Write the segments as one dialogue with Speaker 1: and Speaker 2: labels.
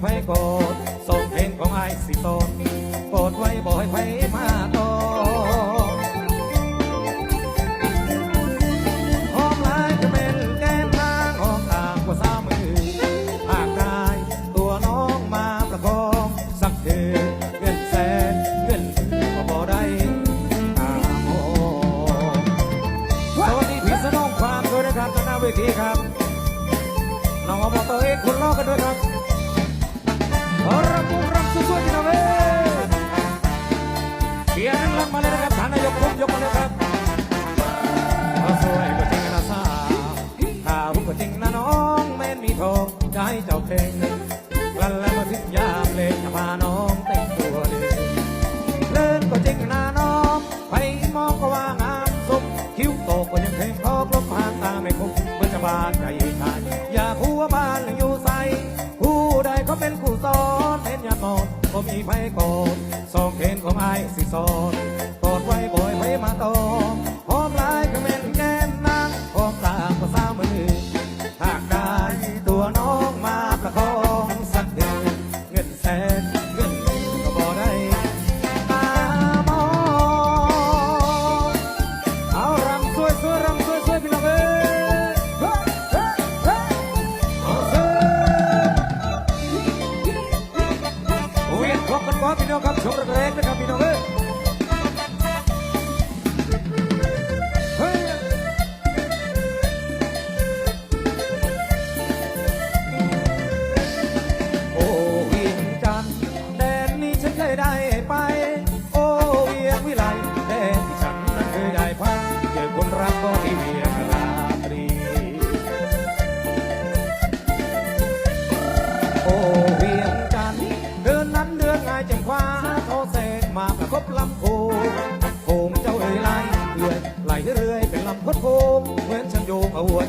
Speaker 1: ไผกอดสองเพลงของไอ้สิตอายเจ้าเพลงกลั่นแล้วมาถึงยามเลยจะพาน้องแต่งตัวเลยเล่นก็จริงนะน้องไปมองก็ว่างามสมคิ้วโตก็ยังเพลงพอกลมหางตาไม่คมเมื่อจะบาดใจทานอย่าคู่วบ้านหรือยู่ใสผู้ใดเขาเป็นคู่ซ้อนเห็นยามนอนผมมีไฟก่อนสองเพลงของไอ้สิซ้อน พี่น้องครับชมแรงๆนะครับพี่น้องเอ้ย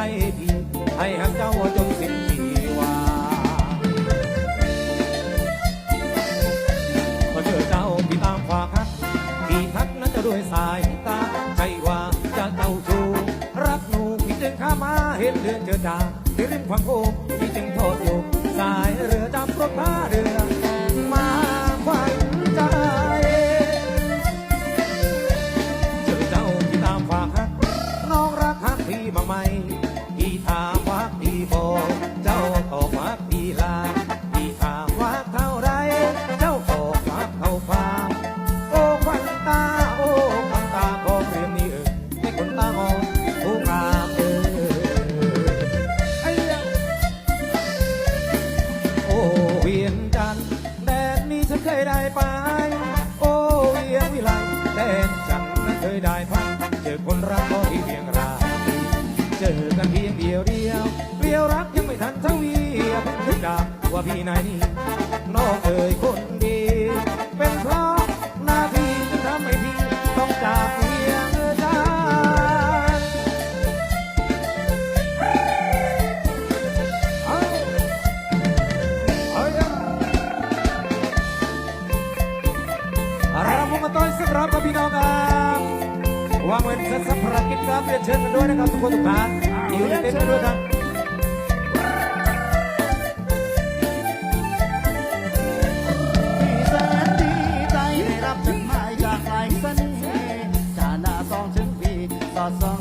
Speaker 1: ใจพี่ให้หักเจ้าจงสิ้นชีวาพอเจอเจ้าพี่ตามควาคัดพี่ทักนั้นจะด้วยสายตาใจว่าจะเต้าชูรักหนูพี่จึงข้ามาเห็นเรือนเจอดาที่ริมความโคงพี่จึงทษดอยู่สายเรือจำรถพาเรือ ฝัน เจอคนรักก็ที่เพียงรายเจอกันเพียงเดียวเดียวเรียวรักยังไม่ทันทวีเพิ่งนึกดาว่าพี่นายนี่น้องเอ๋ยคน ครับเรียนเชิญมนด้วยนะครับทุกคนทุกท่านอยู่ในเต็นท์ด้วยครับ
Speaker 2: สองเชิงพี่อง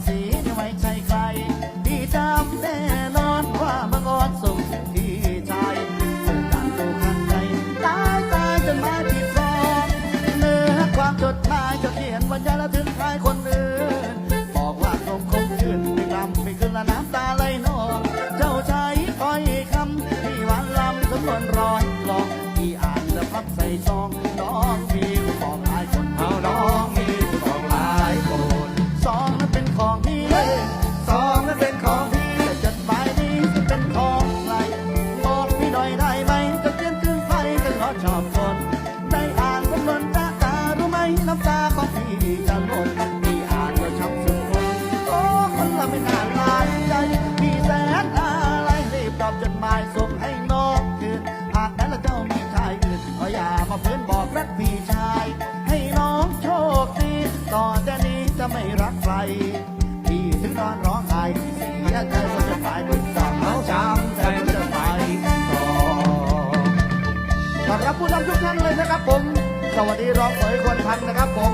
Speaker 2: สวัสดีรองสวยควรพังนะครับผม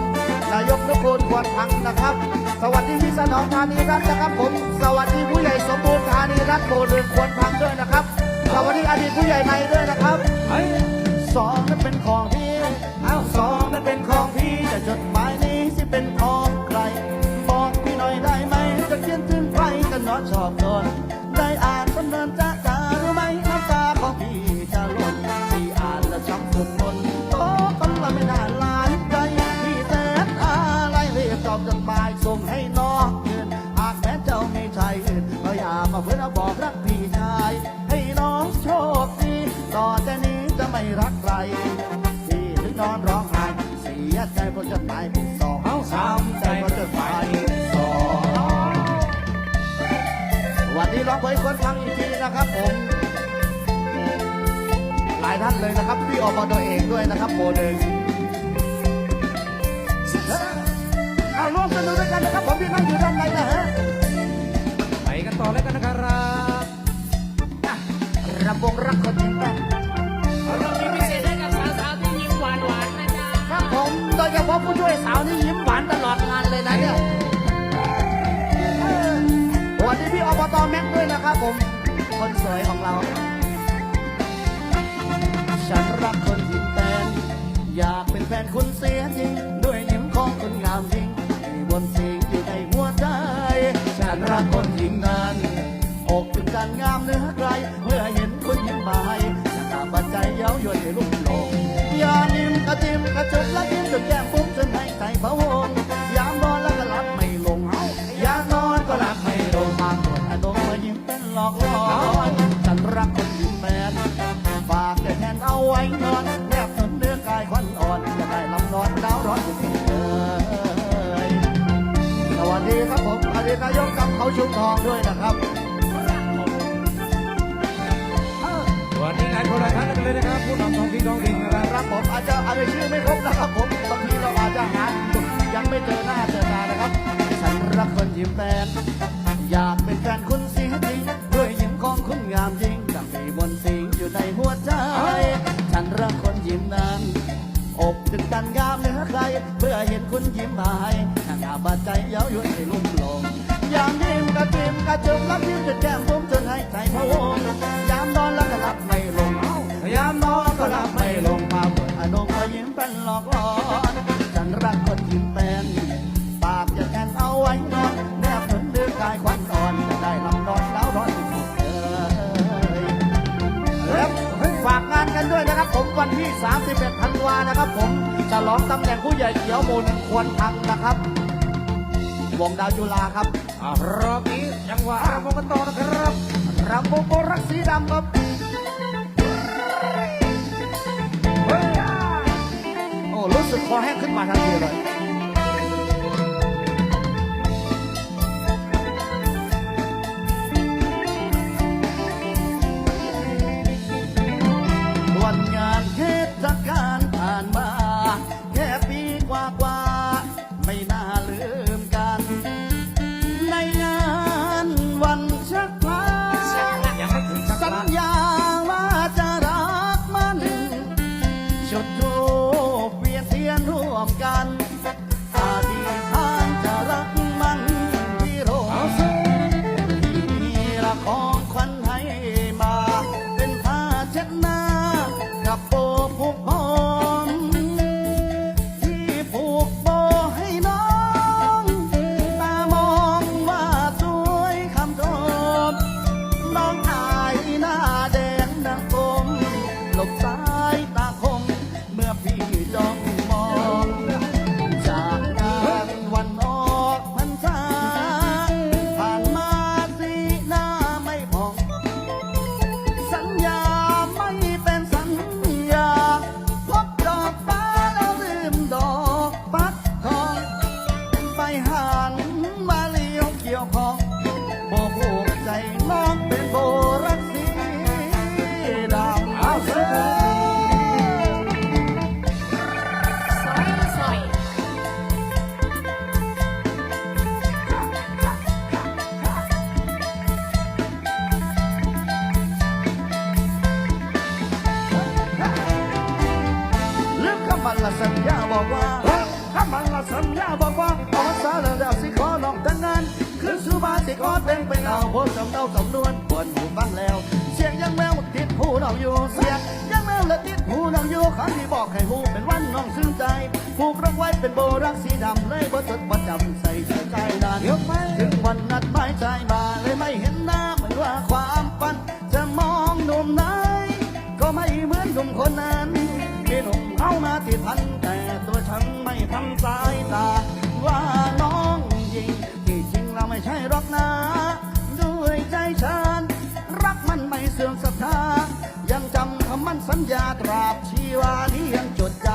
Speaker 2: นายกนุกูลควรพังนะครับ สวัสดีพี่สนองธานีรัตน์นะครับผม สวัสดีผู้ใหญ่สมบูรณ์ธานีรัฐโบเรือนควรพังด้วยนะครับ สวัสดีอดีตผู้ใหญ่ในด้วยนะครับสองนั้นเป็นของพี่
Speaker 1: นะ
Speaker 2: ครับผม หลายท่านเลยนะครับพี่อบตเองด้วยนะครับโมหนึ่งเอาร่วมสนุกด้วยกันนะครับผมที่นั่งอยู่ด้านในนะฮะ
Speaker 1: ไปกันต่อเลยกันนะครับ
Speaker 2: ระบงรักคนจริงน
Speaker 3: เสวย
Speaker 2: ของเรา ฉันรักคนยิ้มแป้นอยากเป็นแฟนคุณเสียจริง ด้วยยิ้มของคนงามจริงที่บนสิ่งอยู่ในหัวใจ ฉันรักคนยิ้มนั้นอกถึงการงามเหนือใครเมื่อเห็นคุณยิ้มมาให้ฉันตามปัจจัยเย้ายวนในลุ่มหลงยามยิ้มกระจิ้มกระจุกและยิ้มจนแก้มปุ๊บจนให้ใจพะวง ครับผมอดีนายกกำเขาชุมทองด้วยนะครับ
Speaker 1: วันนี้งานคนละท่านกันเลยนะครับผู้นำท้องที่ท้องถิ่นนะค
Speaker 2: รับรับผมอาจจะอะไรชื่อไม่ครบนะครับผมบางทีเราอาจจะหายังไม่เจอหน้าเจอตานะครับฉันรักคนยิ้มแฟนอยากเป็นแฟนคุณเสียจริงด้วยยิ้มของคุณงามจริงดังมีมนต์สิงอยู่ในหัวใจ ฉันรักคนยิ้มนั้นอกถึงกันงามเหนือใคร เพื่อเห็นคุณยิ้มมาให้างอาบาดใจเย้ายวนให้ลุ่มลงยามยิ้มก ระจิ้มลับยิ้มจนแก้มบุ้มจนให้ใจพะวงยามนอนแล้วก็หลับไม่ลงยามนอนก็หลับไม่ลงมาเปิดอนงมายิ้มเป็นหลอกหลอนฉันรักคนยิ้มเป็นปากจะแทนเอาไว้นอนแนบถึงเดือกายควันอ่อนจะได้ลำนอนแล้วร้อนสุดเอยฝากงานกันด้วยนะครับ ผมวันที่ 31ธันวานะครับ ผมฉลองตำแหน่งผู้ใหญ่เขียวมูลควรพังนะครับวงดาวจุฬาครับ
Speaker 1: รอบนี้จังหวะรำวงกันต่อนะครับ
Speaker 2: รำวงโบรักสีดำครับโอ้รู้สึกคอแห้งขึ้นมาทันทีเลย ราต้อำนวนควรหูฟังแล้ว เสียงยังแมวติดหูน้องอยู่เสียงยังแมวและติดหูน้องอยู่ครั้งที่บอกให้หูเป็นวันน้องซึ้งใจผูกรักไว้เป็นโบรักสีดำเลยบ่สดบ่จำใส่ใจใจดาน
Speaker 1: เดี๋ยวไม่
Speaker 2: ถึงวันนัดหมายใจมาเลยไม่เห็นหน้าเหมือนว่าความฝัน จะมองหนุ่มไหนก็ไม่เหมือนหนุ่มคนนั้นมีหนุ่มเข้ามาที่ทันแต่ตัวฉันไม่ทำสายตาว่าน้องจริงที่จริงเราไม่ใช่รักนะ ด้วยใจฉันรักมันไม่เสื่อมศรัทธายังจำคำมั่นสัญญาตราบชีวานี้ยังจดจ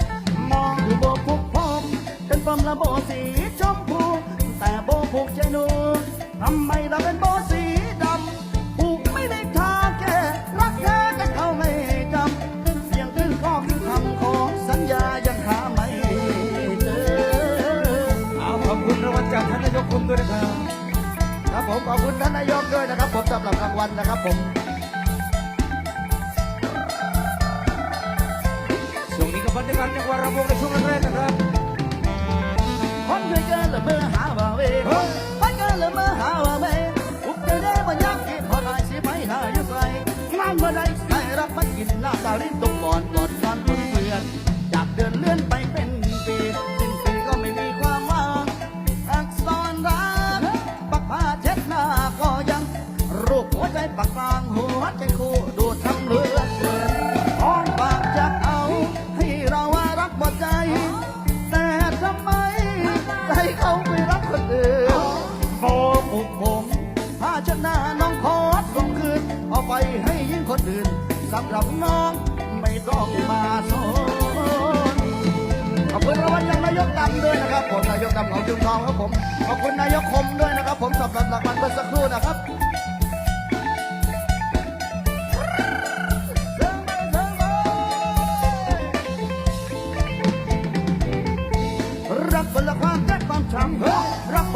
Speaker 2: ำ มองดูโบผูกผมเป็นปมละโบสีชมพู แต่โบผูกใจหนูทำไมเราเป็นโบสีดำผูกไม่ได้ทาแก่รักแท้แต่เขาไม่จำเพียงครึ่งข้อครึ่งคำของสัญญายังหาไม่เจอ
Speaker 1: เอาขอบคุณรางวัลจากท่านนายกคุมด้วยนะครับ
Speaker 2: ผมขอบคุณท่านนายกด้วยนะครับ ผมสำหรับรางวัลนะครับผม
Speaker 1: ช่วงนี้กับบรรยากาศจังหวัดระบบในช่วงแรกๆนะครับ
Speaker 2: คนเคยเจอละเมื่อหาว่าเวคนเจอละเมื่อหาว่าเวอุกใจได้บ่ยักษ์กินพอได้สิไปหาอยู่ไกลงานเมื่อใดได้รับมันกินหน้าตาลิ้นตกบ่อนก่อน ใจคู่ดูดทำเลือนอ้อนปากจะเอาให้เราว่ารักหมดใจ แต่ทำไมใจเขาไม่รักคนอื่นโบปุกผมผ้าชน้าน้องขอส่งคืน เอาไปให้ยิ่งคนอื่นสำหรับน้องไม่ต้องมาสนขอบคุณรางวัลจากนายกดำด้วยนะครับผมนายกดำของจุงทองครับผมขอบคุณนายกคมด้วยนะครับ ผมสำหรับรางวัลเมื่อสักครู่นะครับ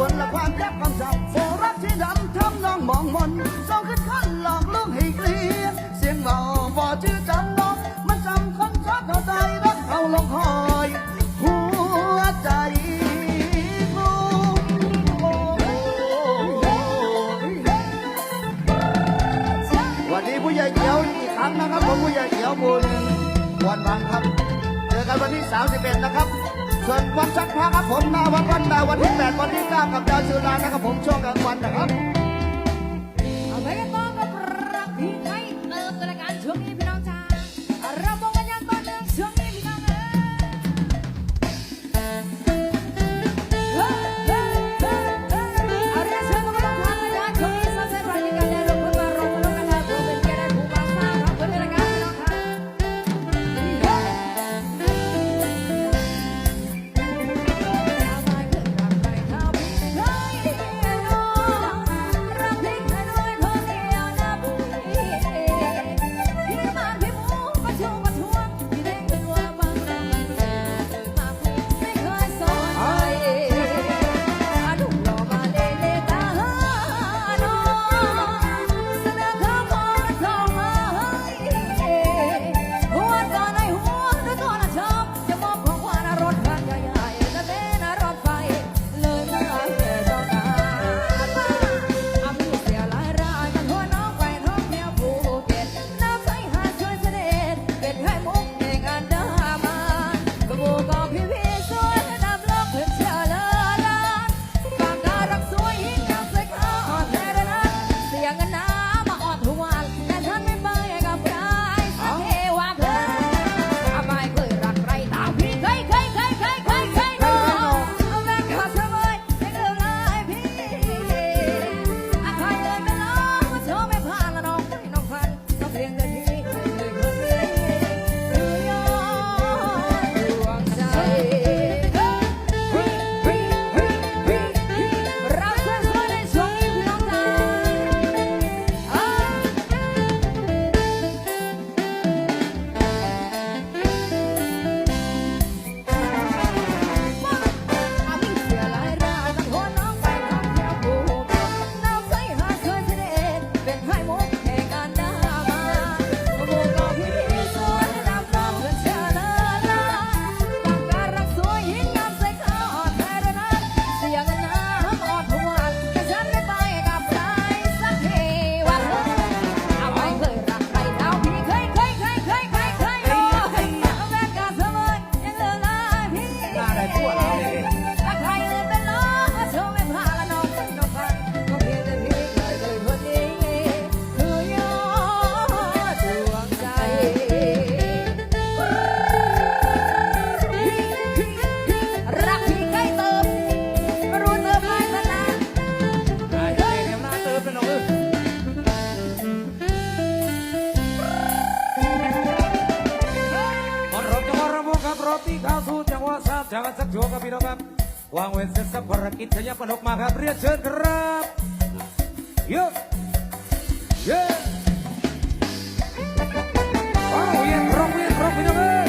Speaker 2: นละความรักความช้ำ วันชักพระครับผมนาวันวันแปดวัน
Speaker 4: ที่แปด
Speaker 1: วันที่เกับดาวสุรานะครับผมช่วงกลางวันนะครับ jangan sedo kopi dongap Wang wes sesepur kitanya penuh maga pria cekerap Yuk. Yeah Wow, yang rock, yeah, rock, rock,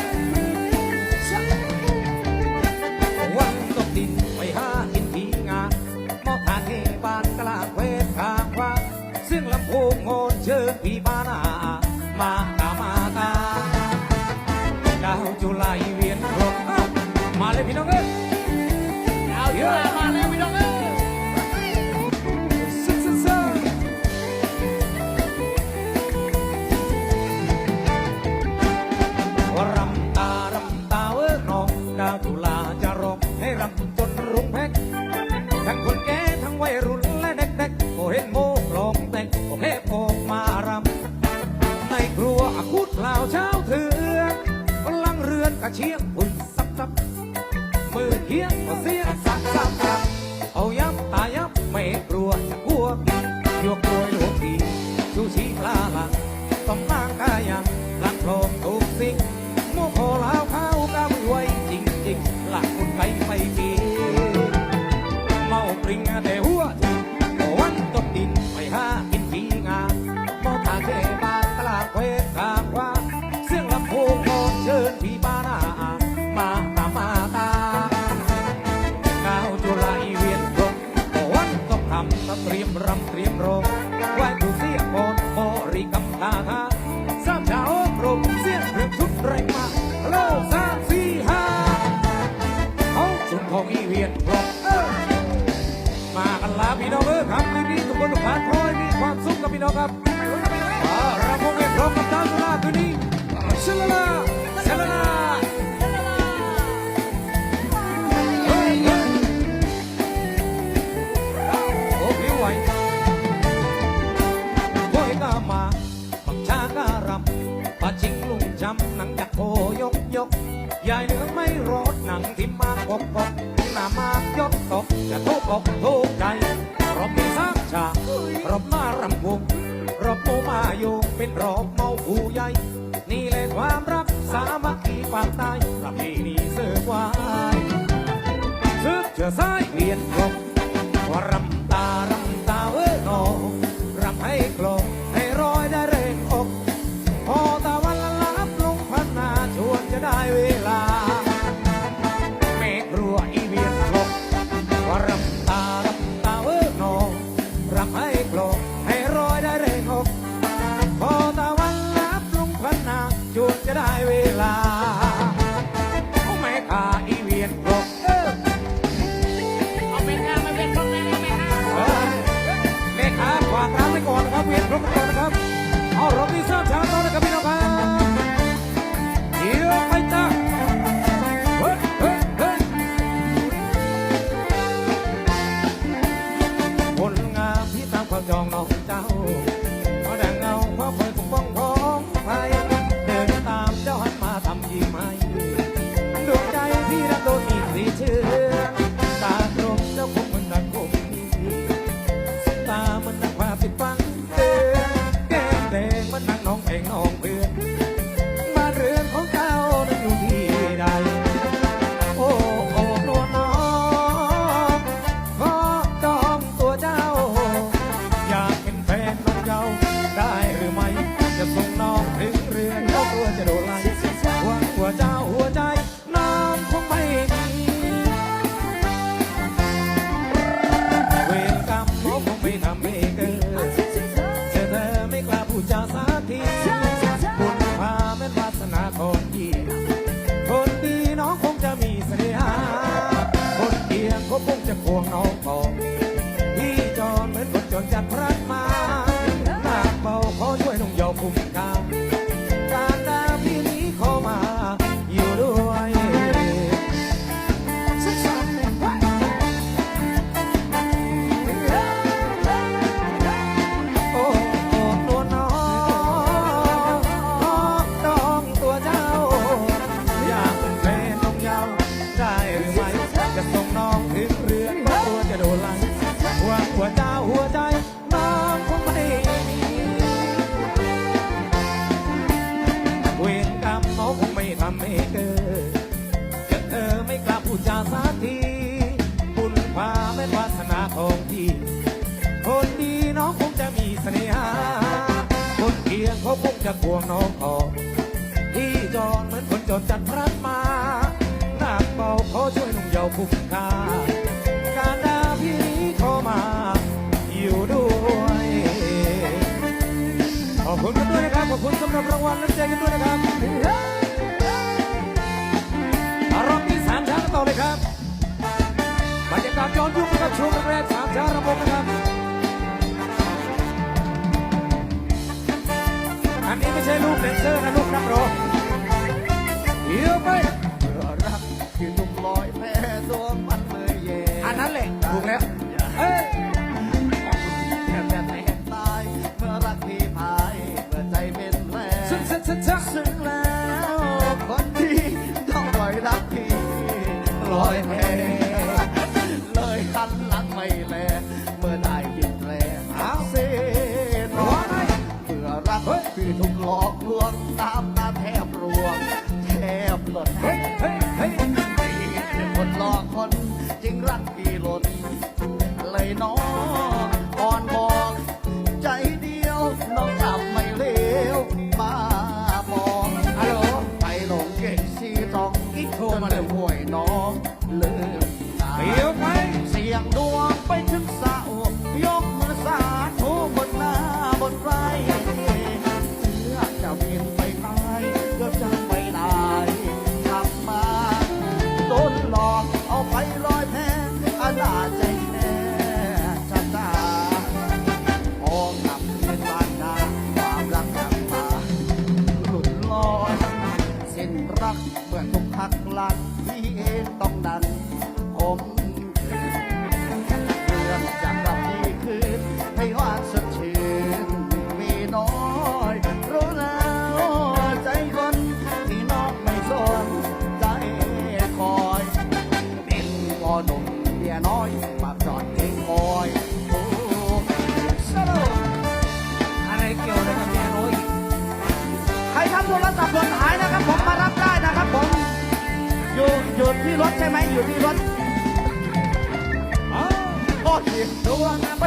Speaker 1: ำหนังจักโอยกยกยายเหลือไม่รอดหนังที่มากปกอกหน้ามากยกตกจะทุกอกทุกใจรอบมีสร้างฉากรบมารำวงรอบโมมาโยงเป็นรอบเมาผู้ใหญ่ นี่แหละความรักสามัคคีความตาย
Speaker 3: ป
Speaker 1: ระเพณีเสื้อควายซึกเชือซ้ายเวียนรบวรำ and walk คุณสำหรับรางวัลและเจอกันด้วยนะครับรอบที่สามช้าต่อเลยครับบรรยากาศย้อนยุคกับช่วงแรกสามช้างระบบนะครับอันนี้ไม่ใช่ลูกเดนเซอร์นะลูกนักร้องเยอไป
Speaker 2: เพื่อรักที่ลุกลอยแม่ดวงมันเมื่อเย็น
Speaker 1: อันนั้นแหละถูกแล้ว อย
Speaker 2: แหเลยหันหลังไม่แล เมื่อได้ยินแลหาเส้นหัวไเมื่อรักคือถูกหลอกลวงตามตาแทบรวงแทบหลด เหมือนถูกหักหลัง ใช่ไหมอยู่ที่รถโอ้ยตัวไป